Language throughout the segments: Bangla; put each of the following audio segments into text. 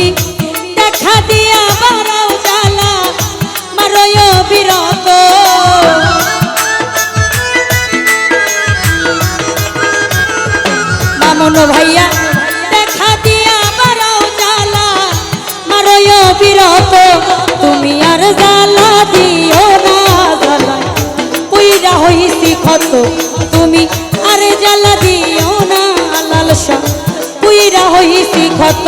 তুমি দেখা দিয়া বারাও জ্বালা মারয় বিরত। ভাইয়া, দেখা দিয়া বারাও জ্বালা মারয় বিরত। তুমি আর জ্বালা দিও না, জ্বালা। পুইরা হইছি ক্ষত, তুমি আর জ্বালা দিও না, লালসা। পুইরা হইছি ক্ষত।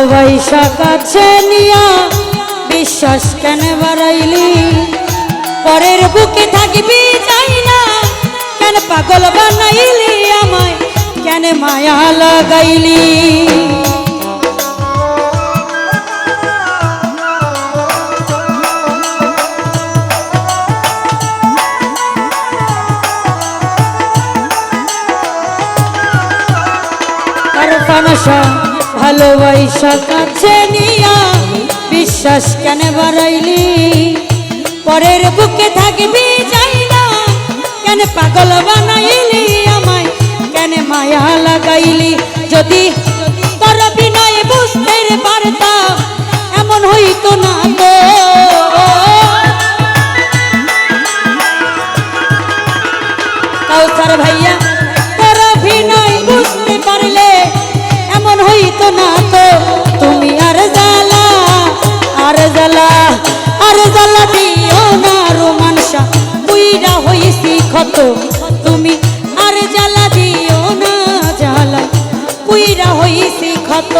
ভালোবাসা কাছে নিয়া, বিশ্বাস কেন বাড়াইলি? পরের বুকে থাকবি যাই না, কেন পাগল বানাইলি আমায়, কেন মায়া লাগাইলি? ফানসা ভালোবাসা কাছে নিয়া বিশ্বাস কেন বাড়াইলি? পরের বুকে থাকবি যাই না, কেন পাগল বানাইলি আমায়? কেন মায়া লাগাইলি? যদি জ্বালা, আর জ্বালা দিও না রোমানসা বুইরা হইছি ক্ষত, তুমি আর জ্বালা দিও না জ্বালা। বুইরা হইছি ক্ষত।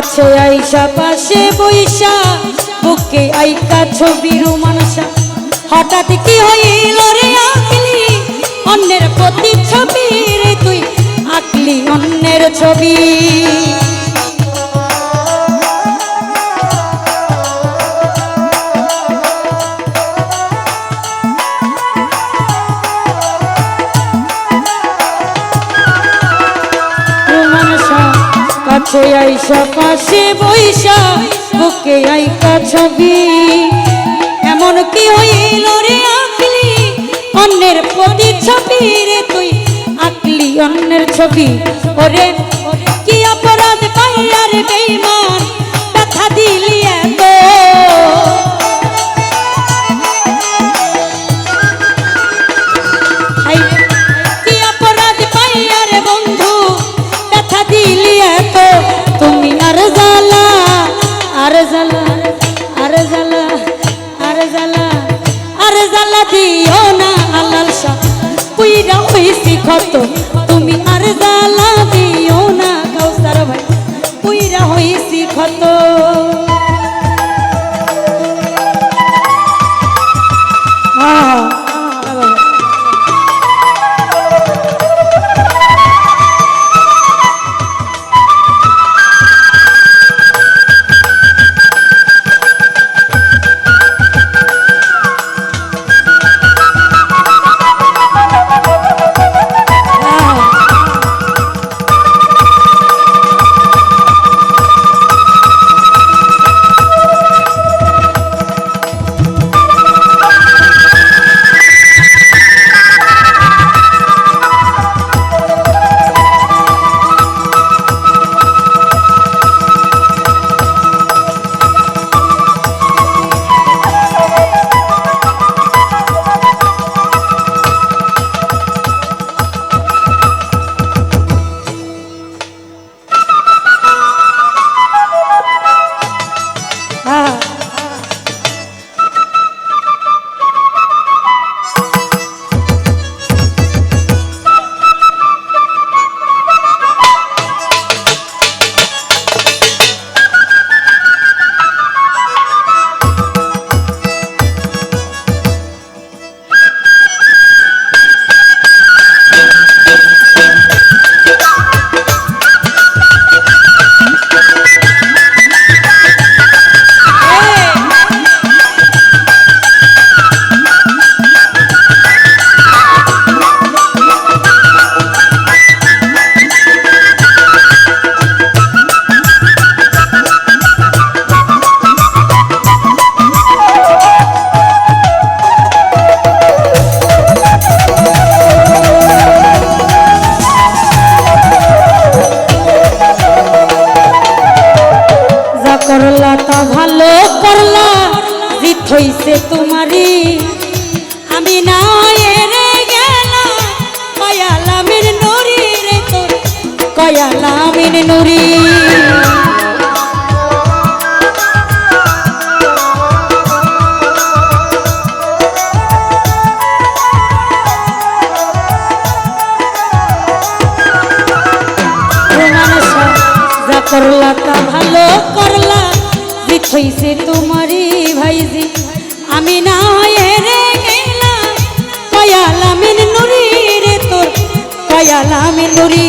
কাছে আইসা, পাশে বৈশা বুকে আইকা ছবি রোমানসা হঠাৎ কি হইল রে আঁকলি? অন্যের প্রতি ছবি রে তুই আঁকলি, অন্যের ছবি। আইসা পাশে বৈশা, বুকে আইকা ছবি। এমন কি হইল রে আঁকলি? অন্যের প্রতি ছবি রে তুই আঁকলি অন্যের ছবি। ওরে, কি অপরাধ পাইয়া রে বেইমান আর জ্বালা, আরে জ্বালা আরে জ্বালা আরে জ্বালা দিও না আলাল শাহ। পুইরা হইছি কত তুমি আরে জ্বালা দিও না, কাউসার ভাই। পুইরা হইছি ক্ষত। কয়ালামিন নুরি। প্রমাণ যা করলা তা ভালো করলা জিত হইছে ভাইজি। আমি না হয়ে রে গেলাম কয়ালামিন নুরি রে তোর কয়ালামিন নুরি।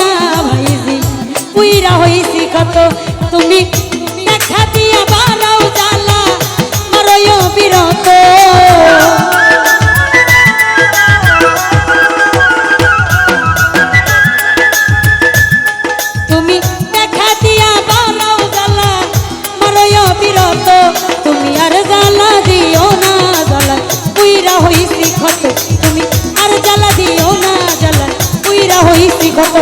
ক্ষত তুমি দেখা দিয়া বারাও জ্বালা, মারয় বিরত। তুমি দেখা দিয়া বানাও জ্বালা, মারয় বিরত। তুমি আর জ্বালা দিও না, জ্বালা। পুইরা হইছি ক্ষত তুমি আর জ্বালা দিও না, জ্বালা। পুইরা হইছি ক্ষত